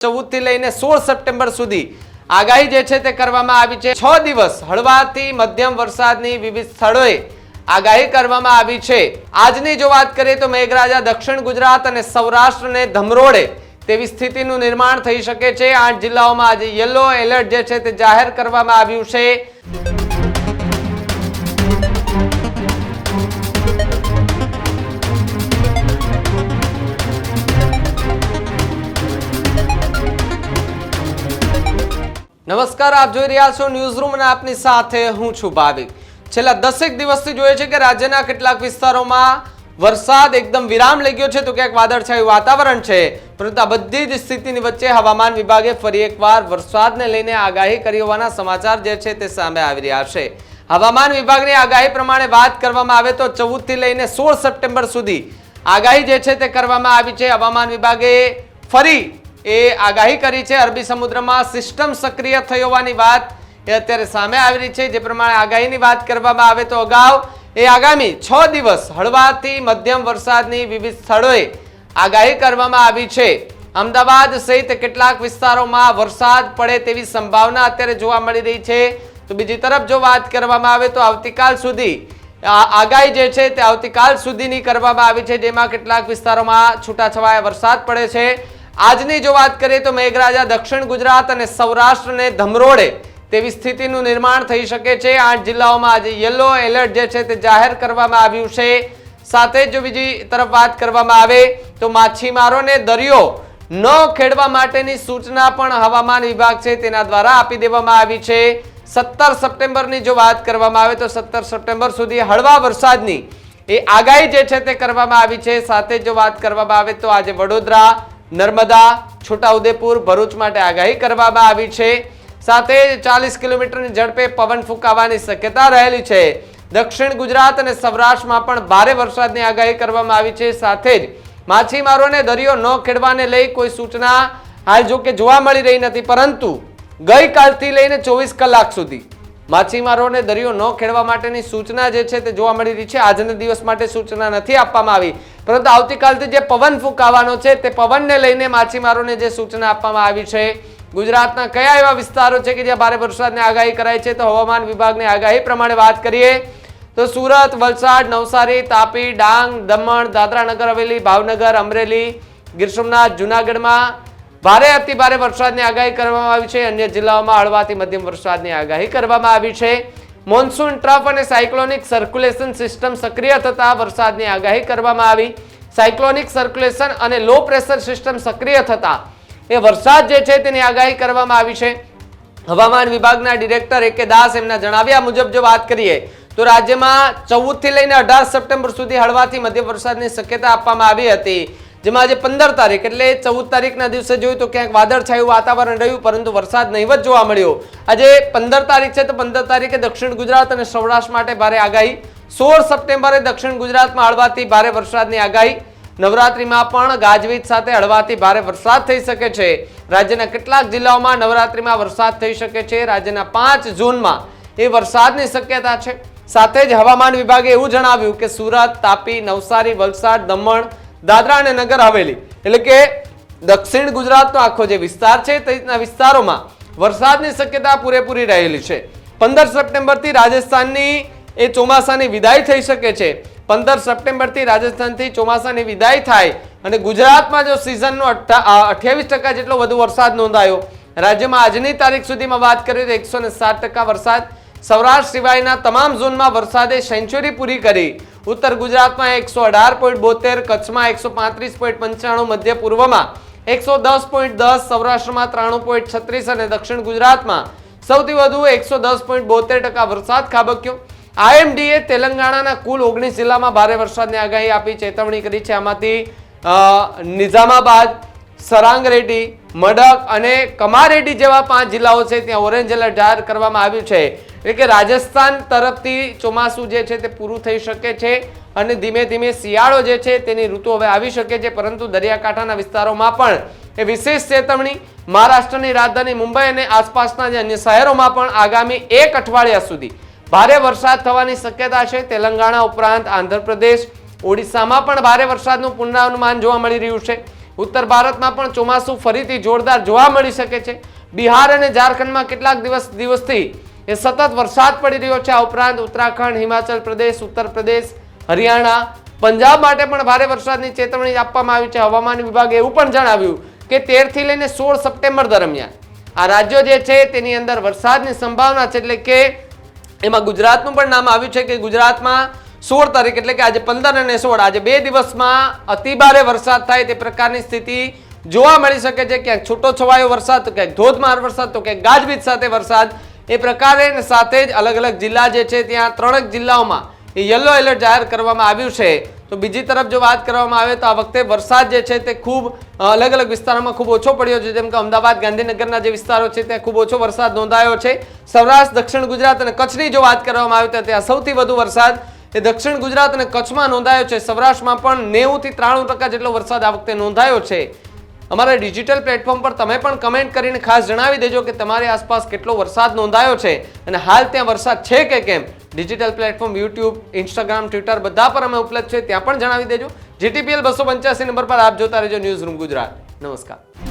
ચૌદથી લઈને સોળ સપ્ટેમ્બર સુધી. આગાહી જે છે તે કરવામાં આવી છે. છ દિવસ હળવાથી મધ્યમ વરસાદની વિવિધ સ્થળોએ આગાહી કરવામાં આવી છે. આજની જો વાત કરીએ તો મેઘરાજા દક્ષિણ ગુજરાત અને સૌરાષ્ટ્રને ધમરોડે તેવી સ્થિતિનું નિર્માણ થઈ શકે છે. આઠ જિલ્લાઓમાં આજે યલો એલર્ટ જે છે તે જાહેર કરવામાં આવ્યું છે. નમસ્કાર, આપ જોઈ રહ્યા છો ન્યૂઝ રૂમ અને આપની સાથે હું છું ભાવિક. છેલ્લા દસેક દિવસથી જોઈએ છે કે રાજ્યના કેટલાક વિસ્તારોમાં વરસાદ એકદમ વિરામ લઈ ગયો છે. તો ક્યાંક વાદળછાયું વાતાવરણ છે. પરંતુ આ બધી જ સ્થિતિની વચ્ચે હવામાન વિભાગે ફરી એકવાર વરસાદને લઈને આગાહી કરી હોવાના સમાચાર જે છે તે સામે આવી રહ્યા છે. હવામાન વિભાગની આગાહી પ્રમાણે વાત કરવામાં આવે તો ચૌદથી લઈને સોળ સપ્ટેમ્બર સુધી આગાહી જે છે તે કરવામાં આવી છે. હવામાન વિભાગે ફરી એ આગાહી કરી છે. અરબી સમુદ્રમાં સિસ્ટમ સક્રિય થઈ હોવાની વાત એ અત્યારે સામે આવી રહી છે. જે પ્રમાણે આગાહીની વાત કરવામાં આવે તો અગાઉ એ આગામી છ દિવસ હળવાથી મધ્યમ વરસાદની વિવિધ સ્થળોએ આગાહી કરવામાં આવી છે. અમદાવાદ સહિત કેટલાક વિસ્તારોમાં વરસાદ પડે તેવી સંભાવના અત્યારે જોવા મળી રહી છે. તો બીજી તરફ જો વાત કરવામાં આવે તો આવતીકાલ સુધી આગાહી જે છે તે આવતીકાલ સુધીની કરવામાં આવી છે. જેમાં કેટલાક વિસ્તારોમાં છૂટાછવાયા વરસાદ પડે છે. આજની જો વાત કરીએ તો મેઘરાજા દક્ષિણ ગુજરાત અને સૌરાષ્ટ્રને ધમરોડે તેવી સ્થિતિનું નિર્માણ થઈ શકે છે. આઠ જિલ્લાઓમાં આજે યલો એલર્ટ જે છે તે જાહેર કરવામાં આવ્યું છે. સાથે જો બીજી તરફ વાત કરવામાં આવે તો માછીમારોને દરિયો ન ખેડવા માટેની સૂચના પણ હવામાન વિભાગ છે તેના દ્વારા આપી દેવામાં આવી છે. સત્તર સપ્ટેમ્બરની જો વાત કરવામાં આવે તો સત્તર સપ્ટેમ્બર સુધી હળવા વરસાદની એ આગાહી જે છે તે કરવામાં આવી છે. સાથે જો વાત કરવામાં આવે તો આજે વડોદરા નર્મદા, છોટાઉદેપુર, ભરૂચ માટે આગાહી કરવામાં આવી છે. સાથે ચાલીસ કિલોમીટરની ઝડપે પવન ફૂંકાવાની શક્યતા રહેલી છે. દક્ષિણ ગુજરાત અને સૌરાષ્ટ્રમાં પણ ભારે વરસાદની આગાહી કરવામાં આવી છે. સાથે જ માછીમારોને દરિયો ન ખેડવાને લઈ કોઈ સૂચના હાલ જો કે જોવા મળી રહી નથી, પરંતુ ગઈકાલથી લઈને ચોવીસ કલાક સુધી માછીમારોને દરિયો ન ખેડવા માટેની સૂચના જે છે તે જોવા મળી રહી છે. આજના દિવસ માટે સૂચના નથી આપવામાં આવી. પરંતુ આવતીકાલથી જે પવન ફૂંકાવાનો છે તે પવનને લઈને માછીમારોને જે સૂચના આપવામાં આવી છે, ગુજરાતના કયા એવા વિસ્તારો છે કે જ્યાં ભારે વરસાદની આગાહી કરાઈ છે તો હવામાન વિભાગની આગાહી પ્રમાણે વાત કરીએ તો સુરત, વલસાડ, નવસારી, તાપી, ડાંગ, દમણ દાદરા નગર હવેલી, ભાવનગર, અમરેલી, ગીર સોમનાથ, જુનાગઢમાં ભારે અતિ ભારે વરસાદની આગાહી કરવામાં આવી છે. અન્ય જિલ્લાઓમાં હળવાથી મધ્યમ વરસાદની આગાહી કરવામાં આવી છે. મોન્સૂન ટ્રફ અને સાયક્લોનિક સર્ક્યુલેશન સિસ્ટમ સક્રિય થતા વરસાદની આગાહી કરવામાં આવી. સાયક્લોનિક સર્ક્યુલેશન અને લો પ્રેશર સિસ્ટમ સક્રિય થતા એ વરસાદ જે છે તેની આગાહી કરવામાં આવી છે. હવામાન વિભાગના ડિરેક્ટર એ કે દાસ એમના જણાવ્યા મુજબ જો વાત કરીએ તો રાજ્યમાં ચૌદથી લઈને અઢાર સપ્ટેમ્બર સુધી હળવાથી મધ્યમ વરસાદની શક્યતા આપવામાં આવી હતી. જેમાં આજે પંદર તારીખ એટલે ચૌદ તારીખના દિવસે જોયું તો ક્યાંક વાદળછાયું વાતાવરણ રહ્યું, પરંતુ વરસાદ નહીવત જોવા મળ્યો. આજે પંદર તારીખ છે તો પંદર તારીખે દક્ષિણ ગુજરાત અને સૌરાષ્ટ્ર માટે ભારે આગાહી. સોળ સપ્ટેમ્બરે દક્ષિણ ગુજરાતમાં હળવાથી ભારે વરસાદની આગાહી. નવરાત્રિમાં પણ ગાજવીજ સાથે હળવાથી ભારે વરસાદ થઈ શકે છે. રાજ્યના કેટલાક જિલ્લાઓમાં નવરાત્રિમાં વરસાદ થઈ શકે છે. રાજ્યના પાંચ ઝોનમાં એ વરસાદની શક્યતા છે. સાથે જ હવામાન વિભાગે એવું જણાવ્યું કે સુરત, તાપી, નવસારી, વલસાડ, દમણ દાદરા અને નગર હવેલી. એટલે કે દક્ષિણ ગુજરાતનો આખો જે વિસ્તાર છે, તે રીતના વિસ્તારોમાં વરસાદની શક્યતા પૂરેપૂરી રહેલી છે. પંદર સપ્ટેમ્બરથી રાજસ્થાનની એ ચોમાસાની વિદાય થઈ શકે છે. પંદર સપ્ટેમ્બરથી રાજસ્થાનથી ચોમાસાની વિદાય થાય અને ગુજરાતમાં જો સિઝનનો અઠ્યાવીસ ટકા જેટલો વધુ વરસાદ નોંધાયો, રાજ્યમાં આજની તારીખ સુધીમાં વાત કરીએ તો એકસો વરસાદ, સૌરાષ્ટ્ર સિવાયના તમામ ઝોનમાં વરસાદે સેન્ચુરી પૂરી કરી. ઉત્તર ગુજરાતમાં એકસો અઢાર પોઈન્ટ બોતેર, કચ્છમાં એકસો પાંત્રીસ પોઈન્ટ પંચાણું, મધ્ય પૂર્વમાં એકસો દસ પોઈન્ટ દસ, સૌરાષ્ટ્રમાં ત્રાણું પોઈન્ટ છત્રીસ અને દક્ષિણ ગુજરાતમાં સૌથી વધુ એકસો દસ પોઈન્ટ બોતેર ટકા વરસાદ ખાબક્યો. આઈએમડીએ તેલંગાણાના કુલ ઓગણીસ જિલ્લામાં ભારે વરસાદની આગાહી આપી, ચેતવણી કરી છે. આમાંથી નિઝામાબાદ સરાંગરેડ્ડી મડક અને કમારેડ્ડી જેવા પાંચ જિલ્લાઓ છે, ત્યાં ઓરેન્જ એલર્ટ જાહેર કરવામાં આવ્યું છે. એટલે કે રાજસ્થાન તરફથી ચોમાસું જે છે તે પૂરું થઈ શકે છે અને ધીમે ધીમે શિયાળો જે છે તેની ઋતુ હવે આવી શકે છે. પરંતુ દરિયાકાંઠાના વિસ્તારોમાં પણ એ વિશેષ ચેતવણી મહારાષ્ટ્રની રાજધાની મુંબઈ અને આસપાસના જે અન્ય શહેરોમાં પણ આગામી એક અઠવાડિયા સુધી ભારે વરસાદ થવાની શક્યતા છે. તેલંગાણા ઉપરાંત આંધ્રપ્રદેશ, ઓડિશામાં પણ ભારે વરસાદનું પુનરાનુમાન જોવા મળી રહ્યું છે. ઉત્તર ભારતમાં પણ ચોમાસું ફરીથી જોરદાર જોવા મળી શકે છે. બિહાર અને ઝારખંડમાં કેટલાક દિવસ દિવસથી એ સતત વરસાદ પડી રહ્યો છે. આ ઉપરાંત ઉત્તરાખંડ, હિમાચલ પ્રદેશ, ઉત્તર પ્રદેશ, હરિયાણા, પંજાબ માટે પણ ભારે વરસાદની ચેતવણી આપવામાં આવી છે. હવામાન વિભાગે એવું પણ જણાવ્યું કે તેરથી લઈને સોળ સપ્ટેમ્બર દરમિયાન આ રાજ્યો જે છે તેની અંદર વરસાદની સંભાવના છે. એટલે કે એમાં ગુજરાતનું પણ નામ આવ્યું છે કે ગુજરાતમાં સોળ તારીખ એટલે કે આજે પંદર અને સોળ, આજે બે દિવસમાં અતિભારે વરસાદ થાય તે પ્રકારની સ્થિતિ જોવા મળી શકે છે. ક્યાંક છૂટો છવાયો વરસાદ, તો ક્યાંક ધોધમાર વરસાદ, તો ક્યાંક ગાજવીજ સાથે વરસાદ. એ પ્રકારે સાથે જ અલગ અલગ જિલ્લા જે છે ત્યાં ત્રણેક જિલ્લાઓમાં એ યલો એલર્ટ જાહેર કરવામાં આવ્યું છે. તો બીજી તરફ જો વાત કરવામાં આવે તો આ વખતે વરસાદ જે છે તે ખૂબ અલગ અલગ વિસ્તારોમાં ખૂબ ઓછો પડ્યો છે. જેમ કે અમદાવાદ, ગાંધીનગરના જે વિસ્તારો છે ત્યાં ખૂબ ઓછો વરસાદ નોંધાયો છે. સૌરાષ્ટ્ર, દક્ષિણ ગુજરાત અને કચ્છની જો વાત કરવામાં આવે તો ત્યાં સૌથી વધુ વરસાદ એ દક્ષિણ ગુજરાત અને કચ્છમાં નોંધાયો છે. સૌરાષ્ટ્રમાં પણ નેવું થી ત્રાણું ટકા જેટલો વરસાદ આ વખતે નોંધાયો છે. અમારા ડિજિટલ પ્લેટફોર્મ પર તમે પણ કમેન્ટ કરીને ખાસ જણાવી દેજો કે તમારી આસપાસ કેટલો વરસાદ નોંધાયો છે અને હાલ ત્યાં વરસાદ છે કે કેમ? Digital platform, YouTube, Instagram, Twitter બધા પર અમે ઉપલબ્ધ છે, ત્યાં પણ જણાવી દેજો. જીટીપીએલ બસો પંચ્યાસી નંબર પર આપ જોતા રહેજો ન્યૂઝ રૂમ ગુજરાત. નમસ્કાર.